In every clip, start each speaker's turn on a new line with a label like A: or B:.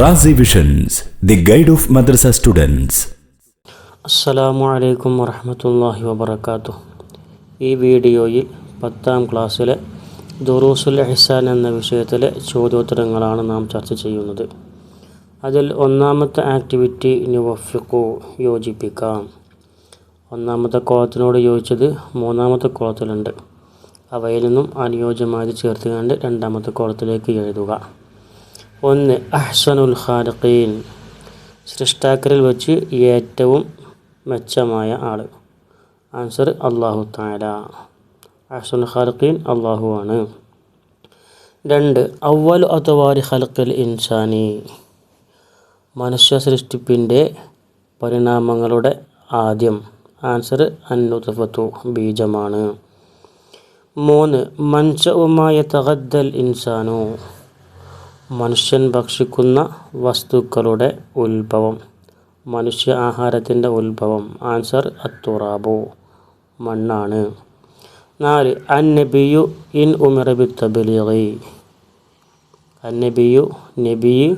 A: Razi visions the guide of madrasa students
B: അസ്സലാമു അലൈക്കും വറഹമത്തല്ലാഹി വബർക്കാത്തു ഈ വീഡിയോയിൽ പത്താം ക്ലാസ്സിലെ ദുറൂസുൽ എഹ്സാൻ എന്ന വിഷയത്തിലെ ചോദ്യോത്തരങ്ങളാണ് നാം ചർച്ച ചെയ്യുന്നത്. അതിൽ ഒന്നാമത്തെ ആക്ടിവിറ്റി നുവഫിക്കു യോജിപ്പിക്കാം. ഒന്നാമത്തെ കോളത്തിനോട് യോജിച്ചത് മൂന്നാമത്തെ കോളത്തിലുണ്ട്. അവയിൽ നിന്നും അനുയോജ്യമായത് ചേർത്ത് കണ്ട് രണ്ടാമത്തെ കോളത്തിലേക്ക് എഴുതുക. ഒന്ന് അഹ്സനുൽ ഖാലിഖീൻ. സൃഷ്ടാക്കരിൽ വെച്ച് ഏറ്റവും മെച്ചമായ ആൾ ആൻസർ അള്ളാഹു താല അഹ്സനുൽ ഖാലിഖീൻ അള്ളാഹു ആണ്. രണ്ട് അവൽ അതവാരി ഖൽഖൽ ഇൻസാനി. മനുഷ്യ സൃഷ്ടിപ്പിന്റെ പരിണാമങ്ങളുടെ ആദ്യം. ആൻസർ അന്നുതഫത്തു ബീജമാണ്. മൂന്ന് മൻഷവുമായ തകദ്ദൽ ഇൻസാനു. മനുഷ്യൻ ഭക്ഷിക്കുന്ന വസ്തുക്കളുടെ ഉത്ഭവം. മനുഷ്യ ആഹാരത്തിന്റെ ഉത്ഭവം. ആൻസർ അത്തുറാബു. മണ്ണാണ്. നാല് അന്നബിയു ഇൻ ഉമിറബി തബിലി അന്നബിയു നബി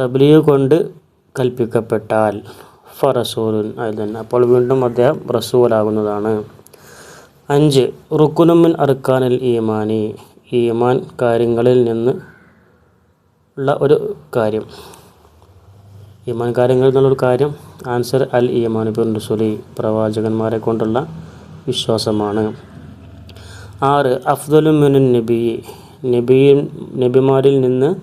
B: തബ്ലീഗ് കൊണ്ട് കൽപ്പിക്കപ്പെട്ടാൽ ഫ റസൂലുൻ തന്നെ. അപ്പോൾ വീണ്ടും അദ്ദേഹം റസൂലാകുന്നതാണ്. അഞ്ച് റുക്കുനുമിൻ അർക്കാനിൽ ഈമാനി. ഈമാൻ കാര്യങ്ങളിൽ നിന്ന് ഉള്ള ഒരു കാര്യം. ഈമാൻ കാര്യങ്ങൾ എന്നുള്ളൊരു കാര്യം. ആൻസർ അൽ ഈമാൻ ബിൻ റസൂലി പ്രവാചകന്മാരെ കൊണ്ടുള്ള വിശ്വാസമാണ്. ആറ് അഫ്ദലുമിനു നബി. നബി നബിമാരിൽ നിന്ന്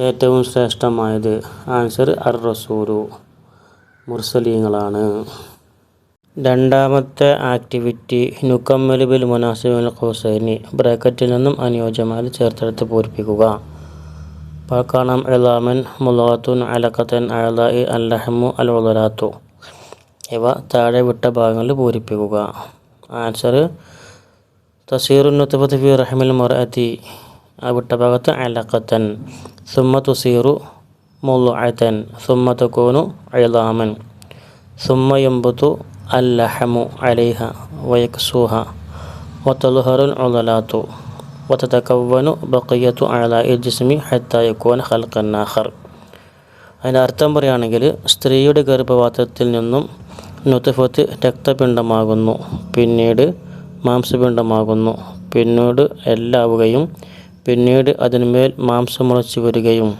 B: ഏറ്റവും ശ്രേഷ്ഠമായത് ആൻസർ അർ റസൂലു. മുർസലീങ്ങളാണ്. രണ്ടാമത്തെ ആക്ടിവിറ്റി നുക്കമ്മലുബിൽ മുനാസിബുൽ ഹുസൈനി ബ്രാക്കറ്റിൽ നിന്നും അനുയോജ്യമായി ചേർത്തെടുത്ത് പൂരിപ്പിക്കുക. പാക്കാണം എലാമൻ മുലാത്തുൻ അലക്കത്തൻ അഴലായി അല്ലഹമു അൽ ഇവ താഴെ വിട്ട ഭാഗങ്ങളിൽ പൂരിപ്പിക്കുക ആൻസർ തസീറുന്നുത്തുബത്ത് ഫി റഹമിൽ മൊറഅത്തി ആ വിട്ട ഭാഗത്ത് അലക്കത്തൻ സുമ്മ തുസീറു മുലുഅത്തൻ സുമ്മ തുക്കൂനു അഴലാമൻ സുമ്മ യുമ്പുത്തു അല്ലഹമു അലൈഹ വയക്സൂഹ വത്തലുഹറുൽ ഉലലാത്തു വത്തതക്കവ്വനു ബക്കയ്യത്തു അല ഇ ജിസ്മി ഹത്തായക്കോൻ ഹൽക്കൻ ആഹർ അതിന്റെ അർത്ഥം പറയുകയാണെങ്കിൽ സ്ത്രീയുടെ ഗർഭപാത്രത്തിൽ നിന്നും നുത്തഫത്ത് രക്തപിണ്ഡമാകുന്നു. പിന്നീട് മാംസപിണ്ഡമാകുന്നു. പിന്നീട് എല്ലാവുകയും പിന്നീട് അതിന്മേൽ മാംസം മുളച്ചു വരികയും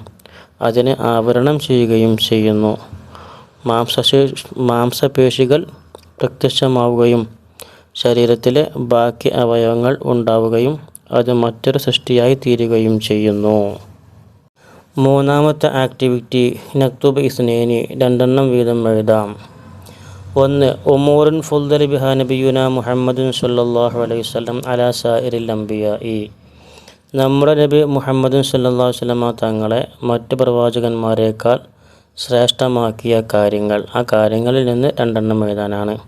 B: അതിനെ ആവരണം ചെയ്യുകയും ചെയ്യുന്നു. മാംസശേ മാംസപേശികൾ പ്രത്യക്ഷമാവുകയും ശരീരത്തിലെ ബാക്കി അവയവങ്ങൾ ഉണ്ടാവുകയും അത് മറ്റൊരു സൃഷ്ടിയായി തീരുകയും ചെയ്യുന്നു. മൂന്നാമത്തെ ആക്ടിവിറ്റി നക്തുബ് ഇസ്നേനി രണ്ടെണ്ണം വീതം എഴുതാം. ഒന്ന് ഒമൂറിൻ ഫുൽദൽ ബിഹാ നബിയുന മുഹമ്മദുൻ സല്ലാഹു അലൈഹി വസല്ലം അലാ അംബിയ ഇ നമ്മുടെ നബി മുഹമ്മദുൻ സല്ലാഹു അലൈഹി വസല്ലമ തങ്ങളെ മറ്റ് പ്രവാചകന്മാരെക്കാൾ ശ്രേഷ്ഠമാക്കിയ കാര്യങ്ങൾ. ആ കാര്യങ്ങളിൽ നിന്ന് രണ്ടെണ്ണം എഴുതാനാണ്.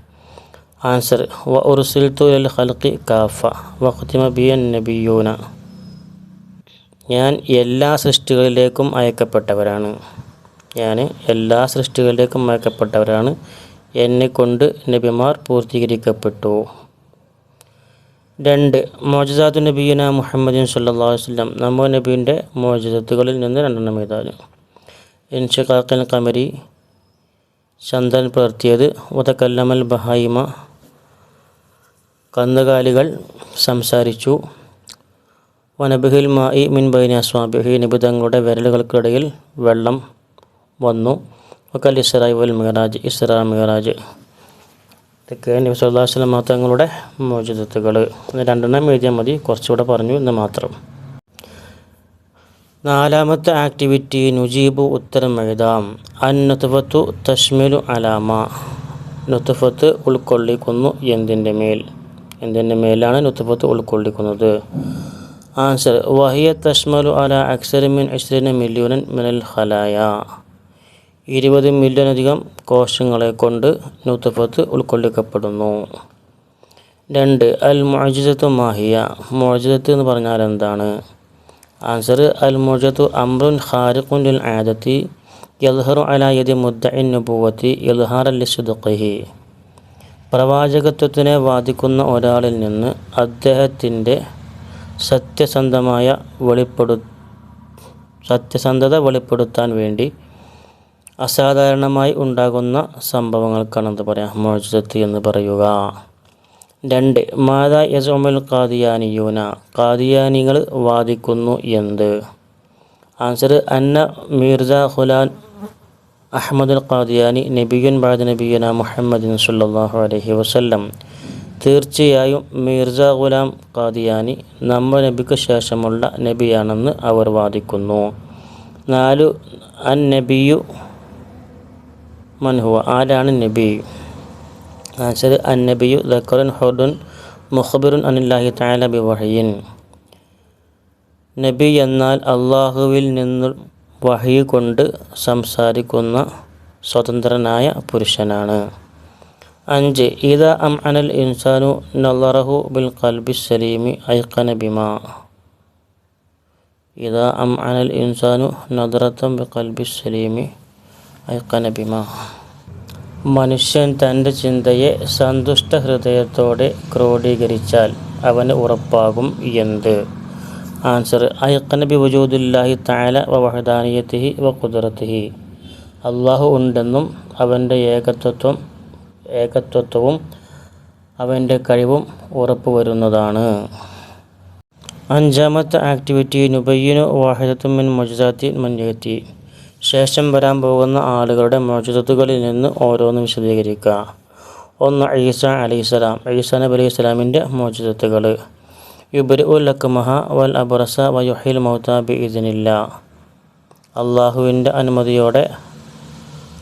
B: ആൻസർ വ ഉർസിൽത്തു അൽ ഖൽഖി കാഫ വഖ്തിമ ബിയൻ നബിയൂന ഞാൻ എല്ലാ സൃഷ്ടികളിലേക്കും അയക്കപ്പെട്ടവരാണ്. ഞാൻ എല്ലാ സൃഷ്ടികളിലേക്കും അയക്കപ്പെട്ടവരാണ്. എന്നെ കൊണ്ട് നബിമാർ പൂർത്തീകരിക്കപ്പെട്ടു. രണ്ട് മോജസാത്തു നബീന മുഹമ്മദിൻ സല്ലാ വസ്ലം നമ്മോ നബീന്റെ മോജസത്തുകളിൽ നിന്ന് രണ്ടെണ്ണം എഴുതാനും. ഇൻഷിഖാക്കൽ കമരി ചന്ദ്രൻ പുലർത്തിയത് ഉതക്കല്ലമൽ ബഹായിമ കന്നുകാലികൾ സംസാരിച്ചു. വനബിഹിൽ മായി മിൻ ബൈന സ്വാബിഹി നിബിതങ്ങളുടെ വിരലുകൾക്കിടയിൽ വെള്ളം വന്നു. വക്കൽ ഇസ്രായി വൽ മിഹറാജ് ഇസ്രാ മിഹറാജ് ഇതൊക്കെ നബി സല്ലാ വസ്ലം തങ്ങളുടെ മോചിതത്തുകൾ രണ്ടെണ്ണം എഴുതിയാൽ മതി. കുറച്ചുകൂടെ പറഞ്ഞു എന്ന് മാത്രം. നാലാമത്തെ ആക്ടിവിറ്റി നുജീബു ഉത്തരം എഴുതാം. അൻ നുത്തുഫത്തു തഷ്മിലു അലാമ നുത്തുഫത്ത് ഉൾക്കൊള്ളിക്കുന്നു എന്തിന്റെ മേൽ? എന്തിന്റെ മേലാണ് നുത്തുഫത്ത് ഉൾക്കൊള്ളിക്കുന്നത്. ആൻസർ വഹിയ തഷ്മലു അല അക്സരമിൻ അശ്രീന മില്യണൻ മിനൽ ഹലായ ഇരുപത് മില്യണധികം കോശങ്ങളെ കൊണ്ട് നൂത്തഫത്ത് ഉൾക്കൊള്ളിക്കപ്പെടുന്നു. രണ്ട് അൽ മോജിദത്ത് മാഹിയ മോജിദത്ത് എന്ന് പറഞ്ഞാൽ എന്താണ്? ആൻസർ അൽ മോജത്തു അമ്രുൻ ഹാരിഖുൻ ആദത്തി യൽഹറു അലായതി യദി നുപൂവത്തി നുബുവത്തി അല്ലി ലിസ്ദഖിഹി പ്രവാചകത്വത്തിനെ വാദിക്കുന്ന ഒരാളിൽ നിന്ന് അദ്ദേഹത്തിന്റെ സത്യസന്ധമായ വെളിപ്പെടു സത്യസന്ധത വെളിപ്പെടുത്താൻ വേണ്ടി അസാധാരണമായി ഉണ്ടാകുന്ന സംഭവങ്ങൾക്കാണ് എന്ത് പറയാം മോചിതത്തി എന്ന് പറയുക. രണ്ട് മാതാ യസോമൽ കാദിയാനിയൂന കാദിയാനികൾ വാദിക്കുന്നു എന്ത്? ആൻസർ അന്ന മീർജ ഖുലാൻ അഹമ്മദുൽ ഖാദിയാനി നബിയുൻ ബാദ് നബിയന മുഹമ്മദിൻ സല്ലാഹു അലഹി വസ്ല്ലം. തീർച്ചയായും മീർജ ഗുലാം ഖാദിയാനി നമ്മ നബിക്ക് ശേഷമുള്ള നബിയാണെന്ന് അവർ വാദിക്കുന്നു. നാലു അൻ നബിയു മൻഹുവ ആരാണ് നബി? ആൻസർ അൻ നബിയു ദക്കറുൻ ഹുദുൻ മുഖബിറുൻ അനില്ലാഹി താലബി വഹയിൻ നബി എന്നാൽ അള്ളാഹുവിൽ നിന്നും വഹി കൊണ്ട് സംസാരിക്കുന്ന സ്വതന്ത്രനായ പുരുഷനാണ്. അഞ്ച് ഇത അം അനൽ ഇൻസാനു നല്ലറഹു ബിൽ കൽബി സലീമി ഐക്കന ബിമാ. അം അനൽ ഇൻസാനു നദറത്തം ബി കൽബി സലീമി ഐക്കന മനുഷ്യൻ തന്റെ ചിന്തയെ സന്തുഷ്ട ഹൃദയത്തോടെ ക്രോഡീകരിച്ചാൽ അവന് ഉറപ്പാകും എന്ത്? ആൻസർ ഐക്കനബി വജൂദുല്ലാഹി താല വ വഹദാനിയത്തിഹി വ കുദറത്തിഹി അള്ളാഹു ഉണ്ടെന്നും അവന്റെ ഏകത്വത്വം ഏകത്വത്വവും അവന്റെ കഴിവും ഉറപ്പുവരുന്നതാണ് അഞ്ചാമത്തെ ആക്ടിവിറ്റി നുബയ്യനു വാഹിദത്തുമിൻ മൊജുദാത്തി മഞ്ഞെത്തി ശേഷം വരാൻ പോകുന്ന ആളുകളുടെ മൊജുദത്തുകളിൽ നിന്ന് ഓരോന്നും വിശദീകരിക്കുക. ഒന്ന് ഈസ അലൈഹിസ്സലാം ഈസാ നബി അലൈഹി സ്വലാമിന്റെ മോചിതത്തുകൾ യുബരി ലക്കുമഹ വൽ അബറസ വയുഹിൽ മൗത്ത ബി ഇതിനില്ല അള്ളാഹുവിന്റെ അനുമതിയോടെ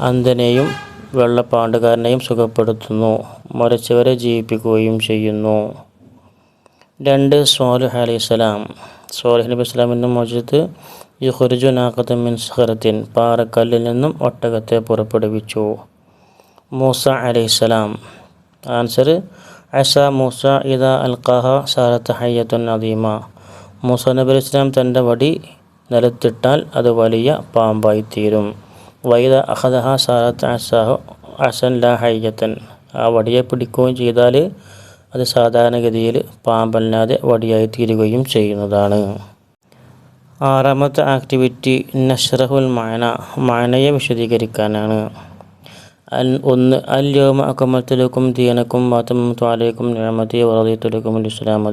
B: അന്ധനെയും വെള്ളപ്പാണ്ടുകാരനെയും സുഖപ്പെടുത്തുന്നു മരിച്ചവരെ ജീവിപ്പിക്കുകയും ചെയ്യുന്നു. രണ്ട് സ്വാലിഹ് അലി ഇസ്ലാം സോലഹ് നബി ഇസ്ലാമിന്റെ മോചിത്ത് യുഹുർജു നാഖത്ത് മിൻ സഹറത്തിൻ പാറക്കല്ലിൽ നിന്നും ഒട്ടകത്തെ പുറപ്പെടുവിച്ചു. മൂസ അലി ഇസ്ലാം ആൻസർ അസ മൂസ ഇദ അൽഖാഹ സാരത്ത് ഹയ്യത്തുൻ അദീമ. മൂസ നബി ഇസ്ലാം തന്റെ വടി നിലത്തിട്ടാൽ അത് വലിയ പാമ്പായി തീരും വൈദ അഹദഹ സാരത്ത് അസാഹു അസൻ ലാ ഹയ്യത്തൻ. ആ വടിയെ പിടിക്കുകയും ചെയ്താൽ അത് സാധാരണഗതിയിൽ പാമ്പല്ലാതെ വടിയായി തീരുകയും ചെയ്യുന്നതാണ്. ആറാമത്തെ ആക്ടിവിറ്റി നഷ്റഹുൽ മാന. മാനയെ വിശദീകരിക്കാനാണ്. ഒന്ന് അൽ യോമ അക്കമത്തുലക്കും ദീനക്കും മാത്തമത്തു അലൈക്കും നിഴമതി വറദിത്തുലക്കും ഇസ്ലാം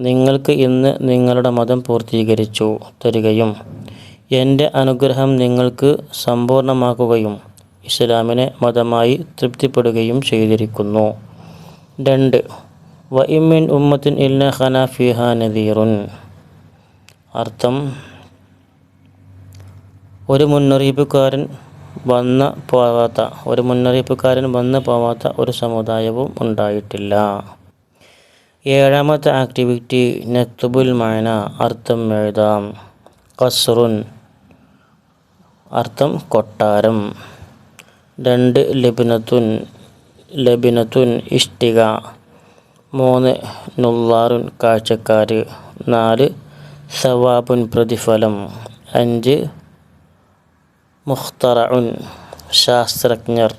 B: നിങ്ങൾക്ക് ഇന്ന് നിങ്ങളുടെ മതം പൂർത്തീകരിച്ചു തരികയും എന്റെ അനുഗ്രഹം നിങ്ങൾക്ക് സമ്പൂർണമാക്കുകയും ഇസ്ലാമിനെ മതമായി തൃപ്തിപ്പെടുകയും ചെയ്തിരിക്കുന്നു. രണ്ട് വ ഉമ്മത്തിൻ ഇല്ല ഖന ഫിഹ നദീറുൻ. അർത്ഥം ഒരു മുന്നറിയിപ്പുകാരൻ വന്ന പോവാത്ത ഒരു മുന്നറിയിപ്പുകാരൻ വന്ന് പോവാത്ത ഒരു സമുദായവും ഉണ്ടായിട്ടില്ല. ഏഴാമത്തെ ആക്ടിവിറ്റി നെക്തുബുൽ മാന അർത്ഥം എഴുതാം. കസ്റുൻ അർത്ഥം കൊട്ടാരം. രണ്ട് ലബിനത്തുൻ ലബിനത്തുൻ ഇഷ്ടിക. മൂന്ന് നുള്ളാറുൻ കാഴ്ചക്കാർ നാല് സവാബുൻ പ്രതിഫലം. അഞ്ച് مخترع شاسترك نير